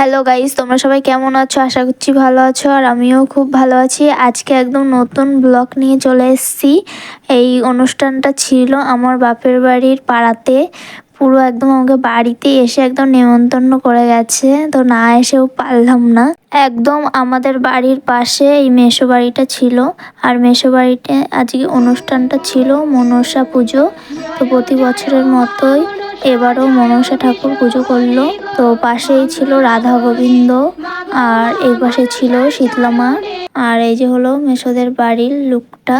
Hello guys তোমরা সবাই কেমন আছো? আশা করছি ভালো আছো, আর আমিও খুব ভালো আছি। আজকে একদম নতুন ব্লগ নিয়ে চলে এসেছি। এই অনুষ্ঠানটা ছিল আমার বাপের বাড়ির পাড়াতে। পুরো একদম আমাকে বাড়িতে এসে একদম নেমন্তন্ন করে গেছে। তো না এসেও পারলাম না। একদম আমাদের বাড়ির পাশে এই মেসো বাড়িটা ছিল। আর মেসো বাড়িতে আজকে অনুষ্ঠানটা ছিল মনসা পুজো। তো প্রতি বছরের মতোই এবারও মনসা ঠাকুর পুজো করল। তো পাশেই ছিল রাধা গোবিন্দ আর এই পাশে ছিল শীতলা মা। আর এই যে হলো মেসোদের বাড়ির লুকটা।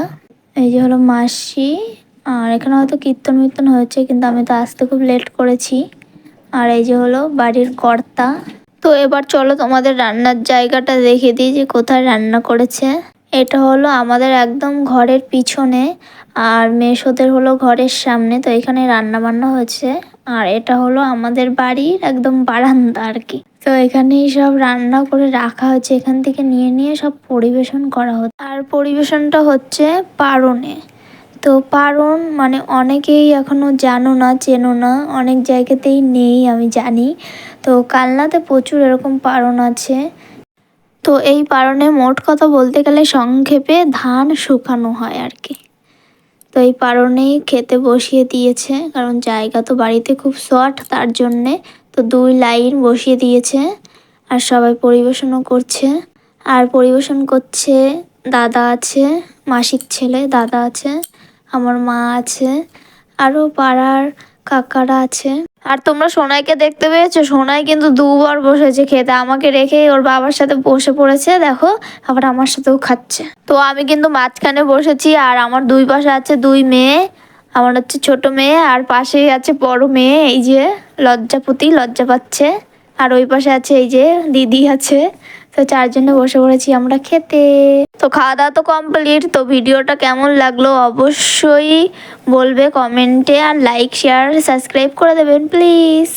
এই যে হলো মাসি। আর এখানে হয়তো কীর্তন মীর্তন হয়েছে, কিন্তু আমি তো আসতে খুব লেট করেছি। আর এই যে হলো বাড়ির কর্তা। তো এবার চলো তোমাদের রান্নার জায়গাটা দেখে দিই যে কোথায় রান্না করেছে। এটা হলো আমাদের একদম ঘরের পিছনে, আর মেসোদের হলো ঘরের সামনে, তো এখানে রান্না বান্না হয়েছে। আর এটা হলো আমাদের বাড়ির একদম বারান্দা আর কি। তো এখানেই সব রান্না করে রাখা হয়েছে, এখান থেকে নিয়ে নিয়ে সব পরিবেশন করা হচ্ছে। আর পরিবেশনটা হচ্ছে পারনে। তো পারণ মানে অনেকেই এখনও জানো না, চেনো না, অনেক জায়গাতেই নেই আমি জানি। তো কালনাতে প্রচুর এরকম পারণ আছে। তো এই পারণে মোট কথা বলতে গেলে সংক্ষেপে ধান শুকানো হয় আর কি। তো এই পারণেই খেতে বসিয়ে দিয়েছে, কারণ জায়গা তো বাড়িতে খুব শর্ট, তার জন্যে তো দুই লাইন বসিয়ে দিয়েছে আর সবাই পরিবেশনও করছে। আর পরিবেশন করছে দাদা আছে, মাসির ছেলে দাদা আছে, আমার মা আছে, আরও পাড়ার কাকারা আছে। আর তোমরা সোনাইকে দেখতে পেয়েছ? সোনাই কিন্তু দুবার বসেছে খেতে। আমাকে রেখে ওর বাবার সাথে বসে পড়েছে, দেখো। আবার আমার সাথেও খাচ্ছে। তো আমি কিন্তু মাঝখানে বসেছি আর আমার দুই পাশে আছে দুই মেয়ে। আমার হচ্ছে ছোট মেয়ে আর পাশেই আছে বড় মেয়ে, এই যে লজ্জাপতি লজ্জা পাচ্ছে। আর ওই পাশে আছে এই যে দিদি আছে। তো চারজনে বসে পড়েছি আমরা খেতে। তো খাওয়া দাওয়া তো কমপ্লিট তো ভিডিওটা কেমন লাগল অবশ্যই বলবে কমেন্টে আর লাইক শেয়ার সাবস্ক্রাইব করে দেবেন প্লিজ